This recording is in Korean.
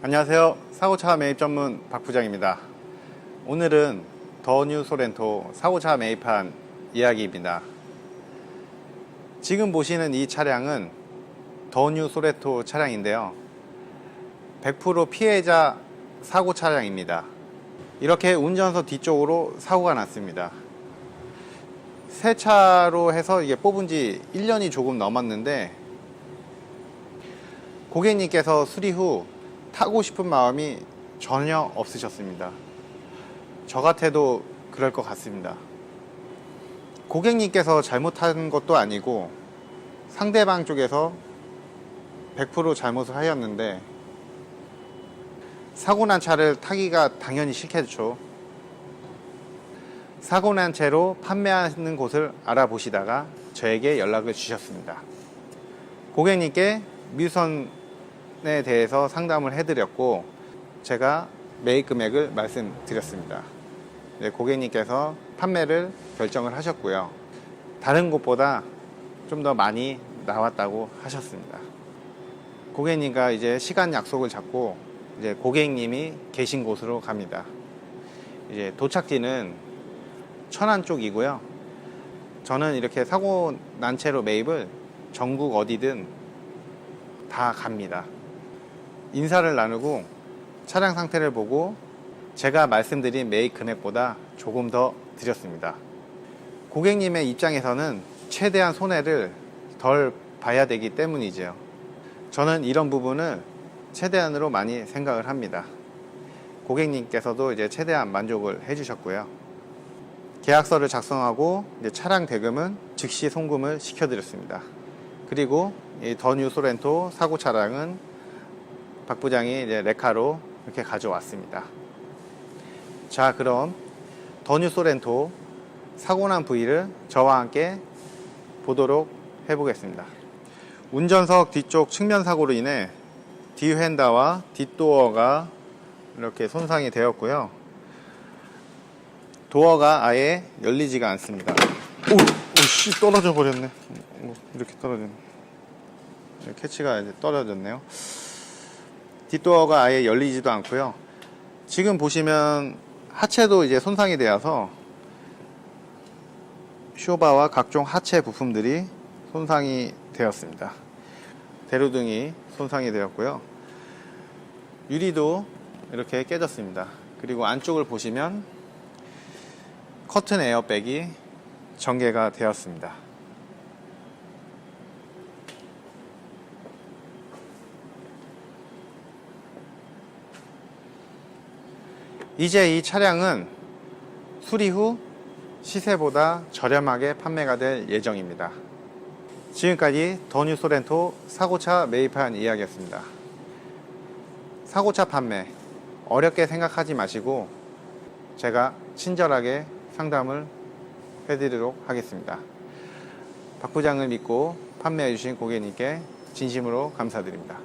안녕하세요. 사고차 매입 전문 박 부장입니다. 오늘은 더뉴 소렌토 사고차 매입한 이야기입니다. 지금 보시는 이 차량은 더뉴 소렌토 차량인데요. 100% 피해자 사고 차량입니다. 이렇게 운전석 뒤쪽으로 사고가 났습니다. 새 차로 해서 이게 뽑은 지 1년이 조금 넘었는데 고객님께서 수리 후 타고 싶은 마음이 전혀 없으셨습니다. 저 같아도 그럴 것 같습니다. 고객님께서 잘못한 것도 아니고 상대방 쪽에서 100% 잘못을 하였는데 사고 난 차를 타기가 당연히 싫겠죠. 사고 난 채로 판매하는 곳을 알아보시다가 저에게 연락을 주셨습니다. 고객님께 미선 에 대해서 상담을 해드렸고 제가 매입 금액을 말씀드렸습니다. 네, 고객님께서 판매를 결정을 하셨고요. 다른 곳보다 좀 더 많이 나왔다고 하셨습니다. 고객님과 이제 시간 약속을 잡고 이제 고객님이 계신 곳으로 갑니다. 이제 도착지는 천안 쪽이고요. 저는 이렇게 사고 난 채로 매입을 전국 어디든 다 갑니다. 인사를 나누고 차량 상태를 보고 제가 말씀드린 매입 금액보다 조금 더 드렸습니다. 고객님의 입장에서는 최대한 손해를 덜 봐야 되기 때문이죠. 저는 이런 부분을 최대한으로 많이 생각을 합니다. 고객님께서도 이제 최대한 만족을 해주셨고요. 계약서를 작성하고 차량 대금은 즉시 송금을 시켜드렸습니다. 그리고 이 더뉴 소렌토 사고 차량은 박 부장이 이제 레카로 이렇게 가져왔습니다. 자, 그럼 더뉴 소렌토 사고 난 부위를 저와 함께 보도록 해보겠습니다. 운전석 뒤쪽 측면 사고로 인해 뒤휀다와 뒷도어가 이렇게 손상이 되었고요. 도어가 아예 열리지가 않습니다. 오, 오, 씨, 떨어져 버렸네. 오, 이렇게 떨어졌네. 캐치가 이제 떨어졌네요. 뒷도어가 아예 열리지도 않고요. 지금 보시면 하체도 이제 손상이 되어서 쇼바와 각종 하체 부품들이 손상이 되었습니다. 대로등이 손상이 되었고요. 유리도 이렇게 깨졌습니다. 그리고 안쪽을 보시면 커튼 에어백이 전개가 되었습니다. 이제 이 차량은 수리 후 시세보다 저렴하게 판매가 될 예정입니다. 지금까지 더뉴 소렌토 사고차 매입한 이야기였습니다. 사고차 판매 어렵게 생각하지 마시고 제가 친절하게 상담을 해드리도록 하겠습니다. 박 부장을 믿고 판매해 주신 고객님께 진심으로 감사드립니다.